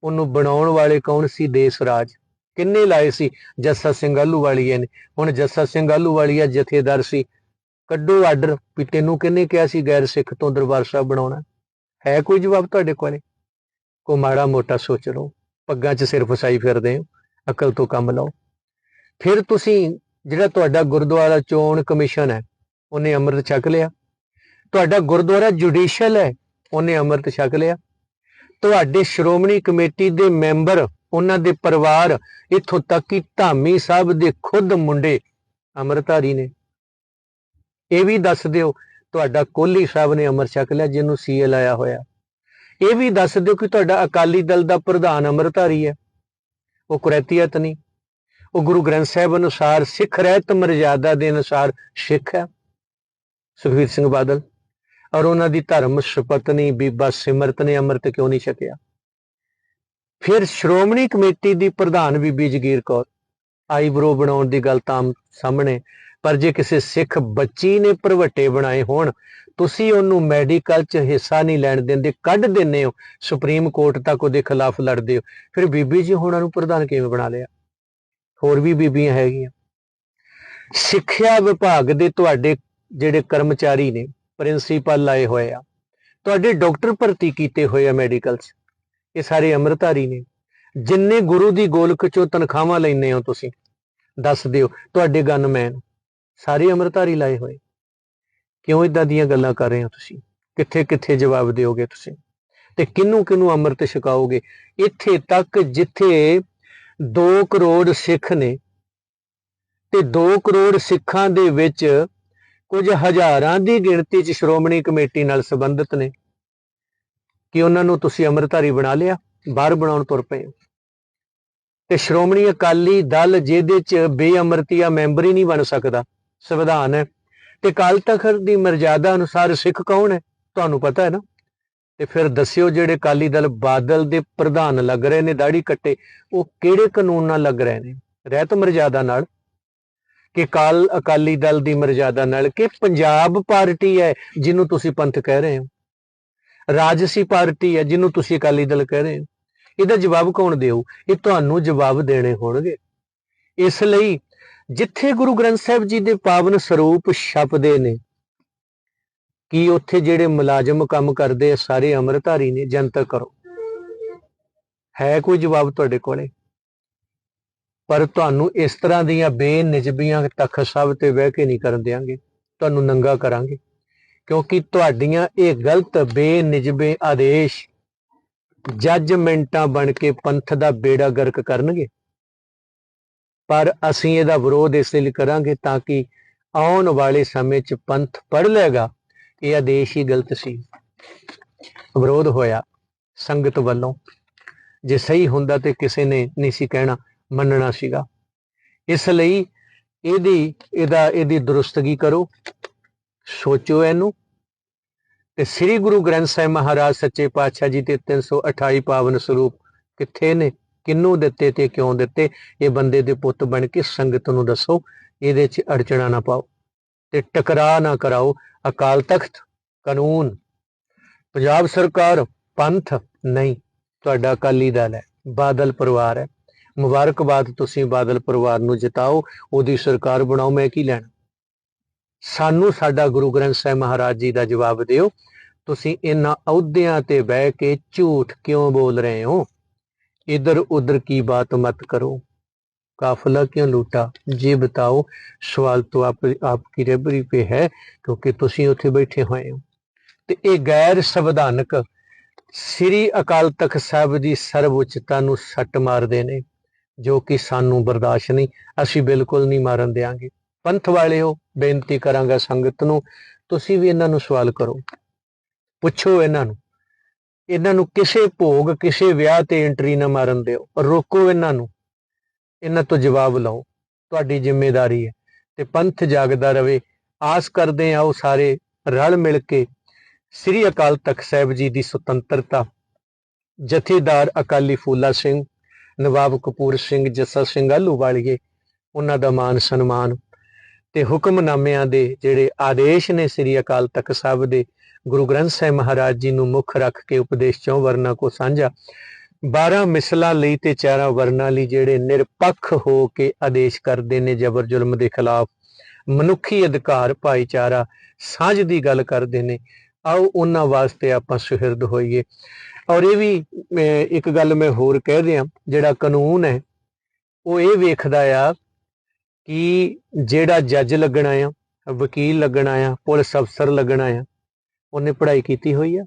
ਉਹਨੂੰ ਬਣਾਉਣ ਵਾਲੇ ਕੌਣ ਸੀ ਦੇਸ ਰਾਜ? ਕਿੰਨੇ ਲਾਏ ਸੀ? ਜੱਸਾ ਸਿੰਘ ਆਲੂਵਾਲੀਏ ਨੇ। ਹੁਣ ਜੱਸਾ ਸਿੰਘ ਆਲੂਵਾਲੀਆ ਜਥੇਦਾਰ ਸੀ। ਕੱਢੋ ਆਰਡਰ। ਵੀ ਤੈਨੂੰ ਕਿੰਨੇ ਕਿਹਾ ਸੀ ਗੈਰ ਸਿੱਖ ਤੋਂ ਦਰਬਾਰ ਸਾਹਿਬ ਬਣਾਉਣਾ? ਹੈ ਕੋਈ ਜਵਾਬ ਤੁਹਾਡੇ ਕੋਲੇ? ਕੋ ਮਾੜਾ ਮੋਟਾ ਸੋਚ ਲਓ, ਪੱਗਾਂ 'ਚ ਸਿਰ ਫਸਾਈ ਫਿਰਦੇ ਹੋ, ਅਕਲ ਤੋਂ ਕੰਮ ਲਓ। ਫਿਰ ਤੁਸੀਂ ਜਿਹੜਾ ਤੁਹਾਡਾ ਗੁਰਦੁਆਰਾ ਚੋਣ ਕਮਿਸ਼ਨ ਹੈ, ਉਹਨੇ ਅੰਮ੍ਰਿਤ ਛਕ ਲਿਆ। ਤੁਹਾਡਾ ਗੁਰਦੁਆਰਾ ਜੁਡੀਸ਼ੀਅਲ ਹੈ, ਉਹਨੇ ਅੰਮ੍ਰਿਤ ਛਕ ਲਿਆ। ਤੁਹਾਡੇ ਸ਼੍ਰੋਮਣੀ ਕਮੇਟੀ ਦੇ ਮੈਂਬਰ, ਉਹਨਾਂ ਦੇ ਪਰਿਵਾਰ, ਇੱਥੋਂ ਤੱਕ ਕਿ ਧਾਮੀ ਸਾਹਿਬ ਦੇ ਖੁਦ ਮੁੰਡੇ ਅੰਮ੍ਰਿਤਧਾਰੀ ਨੇ। ਇਹ ਵੀ ਦੱਸ ਦਿਓ, ਤੁਹਾਡਾ ਕੋਹਲੀ ਸਾਹਿਬ ਨੇ ਅੰਮ੍ਰਿਤ ਛਕ ਲਿਆ, ਜਿਹਨੂੰ ਸੀਏ ਲਾਇਆ ਹੋਇਆ। ਇਹ ਵੀ ਦੱਸ ਦਿਓ ਕਿ ਤੁਹਾਡਾ ਅਕਾਲੀ ਦਲ ਦਾ ਪ੍ਰਧਾਨ ਅੰਮ੍ਰਿਤਧਾਰੀ ਹੈ। ਉਹ ਕੁਰੈਤੀਅਤ ਨਹੀਂ। ਉਹ ਗੁਰੂ ਗ੍ਰੰਥ ਸਾਹਿਬ ਅਨੁਸਾਰ ਸਿੱਖ ਰਹਿਤ ਮਰਜ਼ਾਦਾ ਦੇ ਅਨੁਸਾਰ ਸਿੱਖ ਹੈ। ਸੁਖਵੀਰ ਸਿੰਘ ਬਾਦਲ, ਔਰ ਉਹਨਾਂ ਦੀ ਧਰਮ ਸੁਪਤਨੀ ਬੀਬਾ ਸਿਮਰਤ ਨੇ ਅੰਮ੍ਰਿਤ ਕਿਉਂ ਨਹੀਂ ਛਕਿਆ? ਫਿਰ ਸ਼੍ਰੋਮਣੀ ਕਮੇਟੀ ਦੀ ਪ੍ਰਧਾਨ ਬੀਬੀ ਜਗੀਰ ਕੌਰ। ਆਈਬ੍ਰੋ ਬਣਾਉਣ ਦੀ ਗੱਲ ਤਾਂ ਸਾਹਮਣੇ, ਪਰ ਜੇ ਕਿਸੇ ਸਿੱਖ ਬੱਚੀ ਨੇ ਭਰਵੱਟੇ ਬਣਾਏ ਹੋਣ ਤੁਸੀਂ ਉਹਨੂੰ ਮੈਡੀਕਲ 'ਚ ਹਿੱਸਾ ਨਹੀਂ ਲੈਣ ਦਿੰਦੇ, ਕੱਢ ਦਿੰਦੇ ਹੋ। ਸੁਪਰੀਮ ਕੋਰਟ ਤੱਕ ਉਹਦੇ ਖਿਲਾਫ ਲੜਦੇ ਹੋ। ਫਿਰ ਬੀਬੀ ਜੀ ਹੋਣਾ ਨੂੰ ਪ੍ਰਧਾਨ ਕਿਵੇਂ ਬਣਾ ਲਿਆ? ਹੋਰ ਵੀ ਬੀਬੀਆਂ ਹੈਗੀਆਂ। ਸਿੱਖਿਆ ਵਿਭਾਗ ਦੇ ਤੁਹਾਡੇ ਜਿਹੜੇ ਕਰਮਚਾਰੀ ਨੇ, ਪ੍ਰਿੰਸੀਪਲ ਲਾਏ ਹੋਏ ਆ। ਤੁਹਾਡੇ ਡਾਕਟਰ ਭਰਤੀ ਕੀਤੇ ਹੋਏ ਆ ਮੈਡੀਕਲ 'ਚ ਇਹ ਸਾਰੇ ਅੰਮ੍ਰਿਤਧਾਰੀ ਨੇ। ਜਿੰਨੇ ਗੁਰੂ ਦੀ ਗੋਲਕ ਚੋਂ ਤਨਖਾਹਾਂ ਲੈਨੇ ਹੋ ਤੁਸੀਂ, ਦੱਸ ਦਿਓ, ਤੁਹਾਡੇ ਗਨਮੈਨ ਸਾਰੇ ਅੰਮ੍ਰਿਤਧਾਰੀ ਲਾਏ ਹੋਏ। ਕਿਉਂ ਇਦਾਂ ਦੀਆਂ ਗੱਲਾਂ ਕਰ ਰਹੇ ਹੋ ਤੁਸੀਂ? ਕਿੱਥੇ ਕਿੱਥੇ ਜਵਾਬ ਦਿਓਗੇ ਤੁਸੀਂ? ਤੇ ਕਿੰਨੂੰ ਕਿੰਨੂੰ ਅੰਮ੍ਰਿਤ ਛਕਾਓਗੇ? ਇੱਥੇ ਤੱਕ ਜਿੱਥੇ 2 ਕਰੋੜ ਸਿੱਖ ਨੇ ਤੇ 2 ਕਰੋੜ ਸਿੱਖਾਂ ਦੇ ਵਿੱਚ ਕੁਝ ਹਜ਼ਾਰਾਂ ਦੀ ਗਿਣਤੀ 'ਚ ਸ਼੍ਰੋਮਣੀ ਕਮੇਟੀ ਨਾਲ ਸੰਬੰਧਿਤ ਨੇ। ਕਿ ਉਹਨਾਂ ਨੂੰ ਤੁਸੀਂ ਅੰਮ੍ਰਿਤਧਾਰੀ ਬਣਾ ਲਿਆ? ਬਾਹਰ ਬਣਾਉਣ ਤੁਰ ਪਏ ਤੇ ਸ਼੍ਰੋਮਣੀ ਅਕਾਲੀ ਦਲ ਜਿਹਦੇ 'ਚ ਬੇਅਮਰਤੀਆ ਮੈਂਬਰ ਹੀ ਨਹੀਂ ਬਣ ਸਕਦਾ, ਸੰਵਿਧਾਨ ਹੈ। ਤੇ ਕਾਲ ਤਖਤ ਦੀ ਮਰਜ਼ਾਦਾ ਅਨੁਸਾਰ ਸਿੱਖ ਕੌਣ ਹੈ? ਤੁਹਾਨੂੰ ਪਤਾ ਹੈ ਨਾ? ਤੇ ਫਿਰ ਦੱਸਿਓ ਜਿਹੜੇ ਅਕਾਲੀ ਦਲ ਬਾਦਲ ਦੇ ਪ੍ਰਧਾਨ ਲੱਗ ਰਹੇ ਨੇ ਦਾੜੀ ਕੱਟੇ, ਉਹ ਕਿਹੜੇ ਕਾਨੂੰਨ ਨਾਲ ਲੱਗ ਰਹੇ ਨੇ? ਰਹਿਤ ਮਰਜ਼ਾਦਾ ਨਾਲ ਕਿ ਕਾਲ, ਅਕਾਲੀ ਦਲ ਦੀ ਮਰਜ਼ਾਦਾ ਨਾਲ ਕਿ ਪੰਜਾਬ ਪਾਰਟੀ ਹੈ ਜਿਹਨੂੰ ਤੁਸੀਂ ਪੰਥ ਕਹਿ ਰਹੇ ਹੋ? ਰਾਜਸੀ ਪਾਰਟੀ ਹੈ ਜਿਹਨੂੰ ਤੁਸੀਂ ਅਕਾਲੀ ਦਲ ਕਹਿ ਰਹੇ ਹੋ? ਇਹਦਾ ਜਵਾਬ ਕੌਣ ਦੇਊ? ਇਹ ਤੁਹਾਨੂੰ ਜਵਾਬ ਦੇਣੇ ਹੋਣਗੇ। ਇਸ ਲਈ ਜਿੱਥੇ ਗੁਰੂ ਗ੍ਰੰਥ ਸਾਹਿਬ ਜੀ ਦੇ ਪਾਵਨ ਸਰੂਪ ਛਪਦੇ ਨੇ, ਕੀ ਉੱਥੇ ਜਿਹੜੇ ਮੁਲਾਜ਼ਮ ਕੰਮ ਕਰਦੇ ਆ, ਸਾਰੇ ਅੰਮ੍ਰਿਤਧਾਰੀ ਨੇ ਜਨਤਕ ਕਰੋ। ਹੈ ਕੋਈ ਜਵਾਬ ਤੁਹਾਡੇ ਕੋਲੇ? ਪਰ ਤੁਹਾਨੂੰ ਇਸ ਤਰ੍ਹਾਂ ਦੀਆਂ ਬੇਨਿਜਬੀਆਂ ਤਖਤ ਸਾਹਿਬ ਤੇ ਬਹਿ ਕੇ ਨਹੀਂ ਕਰਨ ਦੇਾਂਗੇ ਤੁਹਾਨੂੰ ਨੰਗਾ ਕਰਾਂਗੇ। ਕਿਉਂਕਿ ਤੁਹਾਡੀਆਂ ਇਹ ਗਲਤ ਬੇਨਿਜਬੇ ਆਦੇਸ਼ ਜੱਜਮੈਂਟਾਂ ਬਣ ਕੇ ਪੰਥ ਦਾ ਬੇੜਾ ਗਰਕ ਕਰਨਗੇ। ਪਰ ਅਸੀਂ ਇਹਦਾ ਵਿਰੋਧ ਇਸ ਲਈ ਕਰਾਂਗੇ ਤਾਂ ਕਿ ਆਉਣ ਵਾਲੇ ਸਮੇਂ 'ਚ ਪੰਥ ਪੜ ਲਏਗਾ। ਇਹ ਆਦੇਸ਼ ਹੀ ਗਲਤ ਸੀ। ਵਿਰੋਧ ਹੋਇਆ ਸੰਗਤ ਵੱਲੋਂ। ਜੇ ਸਹੀ ਹੁੰਦਾ ਤੇ ਕਿਸੇ ਨੇ ਨਹੀਂ ਸੀ ਕਹਿਣਾ, ਮੰਨਣਾ ਸੀਗਾ। ਇਸ ਲਈ ਇਹਦੀ, ਇਹਦਾ, ਇਹਦੀ ਦਰੁਸਤਗੀ ਕਰੋ। ਸੋਚੋ ਇਹਨੂੰ। ਤੇ ਸ੍ਰੀ ਗੁਰੂ ਗ੍ਰੰਥ ਸਾਹਿਬ ਮਹਾਰਾਜ ਸੱਚੇ ਪਾਤਸ਼ਾਹ ਜੀ ਤੇ 328 ਪਾਵਨ ਸਰੂਪ ਕਿੱਥੇ ਨੇ? ਕਿੰਨੂੰ ਦਿੱਤੇ ਤੇ ਕਿਉਂ ਦਿੱਤੇ, ਇਹ ਬੰਦੇ ਦੇ ਪੁੱਤ ਬਣ ਕੇ ਸੰਗਤ ਨੂੰ ਦੱਸੋ, ਇਹਦੇ 'ਚ ਅੜਚਣਾ ਨਾ ਪਾਓ ਤੇ ਟਕਰਾ ਨਾ ਕਰਾਓ। ਅਕਾਲ ਤਖਤ, ਕਾਨੂੰਨ, ਪੰਜਾਬ ਸਰਕਾਰ, ਪੰਥ ਨਹੀਂ, ਤੁਹਾਡਾ ਅਕਾਲੀ ਦਲ ਹੈ, ਬਾਦਲ ਪਰਿਵਾਰ ਹੈ। ਮੁਬਾਰਕਬਾਦ ਤੁਸੀਂ ਬਾਦਲ ਪਰਿਵਾਰ ਨੂੰ ਜਿਤਾਓ, ਉਹਦੀ ਸਰਕਾਰ ਬਣਾਓ, ਮੈਂ ਕੀ ਲੈਣਾ? ਸਾਨੂੰ ਸਾਡਾ ਗੁਰੂ ਗ੍ਰੰਥ ਸਾਹਿਬ ਮਹਾਰਾਜ ਜੀ ਦਾ ਜਵਾਬ ਦਿਓ। ਤੁਸੀਂ ਇਹਨਾਂ ਅਹੁਦਿਆਂ ਤੇ ਬਹਿ ਕੇ ਝੂਠ ਕਿਉਂ ਬੋਲ ਰਹੇ ਹੋ? ਇਧਰ ਉਧਰ ਕੀ ਬਾਤ ਮਤ ਕਰੋ काफिला क्यों लूटा ये बताओ सवाल तो आप आपकी रेबरी पे है क्योंकि ਤੁਸੀਂ ਉੱਥੇ ਬੈਠੇ ਹੋਏ ਹੋ ਤੇ ਇਹ ਗੈਰ ਸੰਵਿਧਾਨਕ ਸ੍ਰੀ ਅਕਾਲ ਤਖਤ ਸਾਹਿਬ ਦੀ ਸਰਵਉੱਚਤਾ ਨੂੰ ਸੱਟ ਮਾਰਦੇ ਨੇ ਜੋ ਕਿ ਸਾਨੂੰ ਬਰਦਾਸ਼ਤ ਨਹੀਂ ਅਸੀਂ ਬਿਲਕੁਲ ਨਹੀਂ ਮਾਰਨ ਦੇਾਂਗੇ ਪੰਥ ਵਾਲਿਓ ਬੇਨਤੀ ਕਰਾਂਗਾ ਸੰਗਤ ਨੂੰ ਤੁਸੀਂ ਵੀ ਇਹਨਾਂ ਨੂੰ ਸਵਾਲ ਕਰੋ ਪੁੱਛੋ ਇਹਨਾਂ ਨੂੰ ਇਹਨਾਂ ਨੂੰ ਕਿਸੇ ਭੋਗ, ਕਿਸੇ ਵਿਆਹ ਤੇ ਐਂਟਰੀ ਨਾ ਮਾਰਨ ਦਿਓ। ਰੋਕੋ ਇਹਨਾਂ ਨੂੰ। ਇਹਨਾਂ ਤੋਂ ਜਵਾਬ ਲਓ। ਤੁਹਾਡੀ ਜ਼ਿੰਮੇਵਾਰੀ ਹੈ। ਤੇ ਪੰਥ ਜਾਗਦਾ ਰਵੇ ਆਸ ਕਰਦੇ ਆ ਉਹ ਸਾਰੇ ਰਲ ਮਿਲ ਕੇ ਸ੍ਰੀ ਅਕਾਲ ਤਖਤ ਸਾਹਿਬ ਜੀ ਦੀ ਸੁਤੰਤਰਤਾ। ਜਥੇਦਾਰ ਅਕਾਲੀ ਫੂਲਾ ਸਿੰਘ, ਨਵਾਬ ਕਪੂਰ ਸਿੰਘ, ਜੱਸਾ ਸਿੰਘ ਆਹਲੂਵਾਲੀਏ ਉਹਨਾਂ ਦਾ ਮਾਨ ਸਨਮਾਨ ਤੇ ਹੁਕਮਨਾਮਿਆਂ ਦੇ ਜਿਹੜੇ ਆਦੇਸ਼ ਨੇ ਸ੍ਰੀ ਅਕਾਲ ਤਖਤ ਸਾਹਿਬ ਦੇ ਗੁਰੂ ਗ੍ਰੰਥ ਸਾਹਿਬ ਮਹਾਰਾਜ ਜੀ ਨੂੰ ਮੁੱਖ ਰੱਖ ਕੇ ਉਪਦੇਸ਼ ਚੋਂ ਵਰਨਾ ਕੋ ਸਾਂਝਾ। 12 ਮਿਸਲਾਂ ਲਈ ਤੇ ਚਾਰਾਂ ਵਰਨਾ ਲਈ ਜਿਹੜੇ ਨਿਰਪੱਖ ਹੋ ਕੇ ਆਦੇਸ਼ ਕਰਦੇ ਨੇ ਜ਼ਬਰ ਜ਼ੁਲਮ ਦੇ ਖਿਲਾਫ, ਮਨੁੱਖੀ ਅਧਿਕਾਰ, ਭਾਈਚਾਰਾ, ਸਾਂਝ ਦੀ ਗੱਲ ਕਰਦੇ ਨੇ। ਆਓ ਉਹਨਾਂ ਵਾਸਤੇ ਆਪਾਂ ਸੁਹਿਰਦ ਹੋਈਏ। ਔਰ ਇਹ ਵੀ ਇੱਕ ਗੱਲ ਮੈਂ ਹੋਰ ਕਹਿ ਦਿਆਂ, ਜਿਹੜਾ ਕਾਨੂੰਨ ਹੈ, ਉਹ ਇਹ ਵੇਖਦਾ ਆ ਕਿ ਜਿਹੜਾ ਜੱਜ ਲੱਗਣਾ ਆ, ਵਕੀਲ ਲੱਗਣਾ ਆ, ਪੁਲਿਸ ਅਫਸਰ ਲੱਗਣਾ ਆ ਉਹਨੇ ਪੜ੍ਹਾਈ ਕੀਤੀ ਹੋਈ ਆ।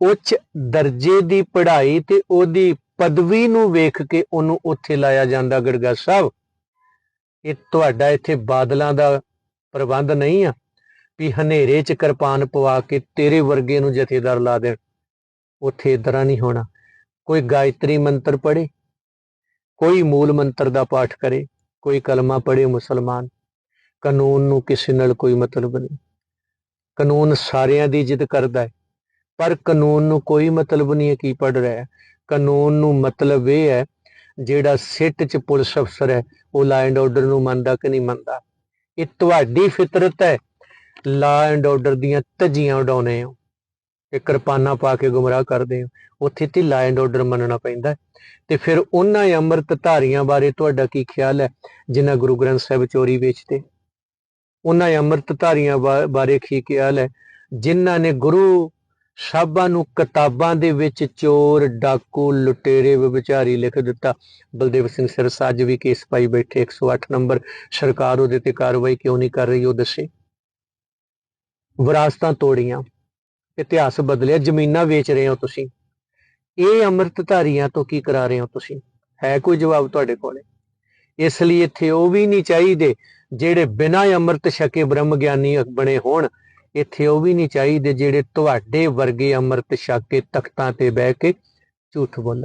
ਉੱਚ ਦਰਜੇ ਦੀ ਪੜ੍ਹਾਈ ਤੇ ਉਹਦੀ ਪਦਵੀ ਨੂੰ ਵੇਖ ਕੇ ਉਹਨੂੰ ਉੱਥੇ ਲਾਇਆ ਜਾਂਦਾ ਗੜਗਾ ਸਾਹਿਬ। ਇਹ ਤੁਹਾਡਾ ਇੱਥੇ ਬਾਦਲਾਂ ਦਾ ਪ੍ਰਬੰਧ ਨਹੀਂ ਆ ਵੀ ਹਨੇਰੇ 'ਚ ਕਿਰਪਾਨ ਪਵਾ ਕੇ ਤੇਰੇ ਵਰਗੇ ਨੂੰ ਜਥੇਦਾਰ ਲਾ ਦੇਣ। ਉੱਥੇ ਇਦਾਂ ਨਹੀਂ ਹੋਣਾ। ਕੋਈ ਗਾਇਤਰੀ ਮੰਤਰ ਪੜ੍ਹੇ, ਕੋਈ ਮੂਲ ਮੰਤਰ ਦਾ ਪਾਠ ਕਰੇ, ਕੋਈ ਕਲਮਾ ਪੜ੍ਹੇ ਮੁਸਲਮਾਨ। ਕਾਨੂੰਨ ਨੂੰ ਕਿਸੇ ਨਾਲ ਕੋਈ ਮਤਲਬ ਨਹੀਂ। ਕਾਨੂੰਨ ਸਾਰਿਆਂ ਦੀ ਇੱਜ਼ਤ ਕਰਦਾ ਹੈ। ਪਰ ਕਾਨੂੰਨ ਨੂੰ ਕੋਈ ਮਤਲਬ ਨਹੀਂ ਹੈ ਕੀ ਪੜ ਰਿਹਾ ਹੈ। ਕਾਨੂੰਨ ਨੂੰ ਮਤਲਬ ਇਹ ਹੈ, ਜਿਹੜਾ ਸਿੱਟ 'ਚ ਪੁਲਿਸ ਅਫਸਰ ਹੈ, ਉਹ ਲਾ ਐਂਡ ਆਰਡਰ ਨੂੰ ਮੰਨਦਾ ਕਿ ਨਹੀਂ ਮੰਨਦਾ। ਇਹ ਤੁਹਾਡੀ ਫਿਤਰਤ ਹੈ। ਲਾ ਐਂਡ ਆਰਡਰ ਦੀਆਂ ਧੱਜੀਆਂ ਉਡਾਉਣੇ ਹੋ। ਤੇ ਕਿਰਪਾਨਾਂ ਪਾ ਕੇ ਗੁੰਮਰਾਹ ਕਰਦੇ ਹੋ। ਉੱਥੇ ਤੇ ਲਾ ਐਂਡ ਆਰਡਰ ਮੰਨਣਾ ਪੈਂਦਾ ਤੇ ਫਿਰ ਉਹਨਾਂ ਅੰਮ੍ਰਿਤ ਧਾਰੀਆਂ ਬਾਰੇ ਤੁਹਾਡਾ ਕੀ ਖਿਆਲ ਹੈ, ਜਿਨ੍ਹਾਂ ਗੁਰੂ ਗ੍ਰੰਥ ਸਾਹਿਬ ਚੋਰੀ ਵੇਚਦੇ ਉਹਨਾਂ ਅੰਮ੍ਰਿਤਧਾਰੀਆਂ ਬਾਰੇ ਕੀ ਖਿਆਲ ਹੈ ਜਿਨ੍ਹਾਂ ਨੇ ਗੁਰੂ ਸਾਹਿਬਾਂ ਨੂੰ ਕਿਤਾਬਾਂ ਦੇ ਵਿੱਚ ਚੋਰ, ਡਾਕੂ, ਲੁਟੇਰੇ ਵਿਚਾਰੀ ਲਿਖ ਦਿੱਤਾ। ਬਲਦੇਵ ਸਿੰਘ ਸਿਰਸਾ ਅੱਜ ਵੀ ਕੇਸ ਪਾਈ ਬੈਠੇ 108 ਨੰਬਰ। ਸਰਕਾਰ ਉਹਦੇ ਤੇ ਕਾਰਵਾਈ ਕਿਉਂ ਨਹੀਂ ਕਰ ਰਹੀ, ਉਹ ਦੱਸੇ? ਵਿਰਾਸਤਾਂ ਤੋੜੀਆਂ, ਇਤਿਹਾਸ ਬਦਲਿਆ, ਜ਼ਮੀਨਾਂ ਵੇਚ ਰਹੇ ਹੋ ਤੁਸੀਂ। ਇਹ ਅੰਮ੍ਰਿਤਧਾਰੀਆਂ ਤੋਂ ਕੀ ਕਰਾ ਰਹੇ ਹੋ ਤੁਸੀਂ? ਹੈ ਕੋਈ ਜਵਾਬ ਤੁਹਾਡੇ ਕੋਲੇ? ਇਸ ਲਈ ਇੱਥੇ ਉਹ ਵੀ ਨਹੀਂ ਚਾਹੀਦੇ ਜਿਹੜੇ ਬਿਨਾਂ ਅੰਮ੍ਰਿਤ ਛਕੇ ਬ੍ਰਹਮ ਗਿਆਨੀ ਬਣੇ ਹੋਣ, ਇੱਥੇ ਉਹ ਵੀ ਨਹੀਂ ਚਾਹੀਦੇ ਜਿਹੜੇ ਤੁਹਾਡੇ ਵਰਗੇ ਅੰਮ੍ਰਿਤ ਛਕ ਕੇ ਤਖਤਾਂ ਤੇ ਬਹਿ ਕੇ ਝੂਠ ਬੋਲਣ।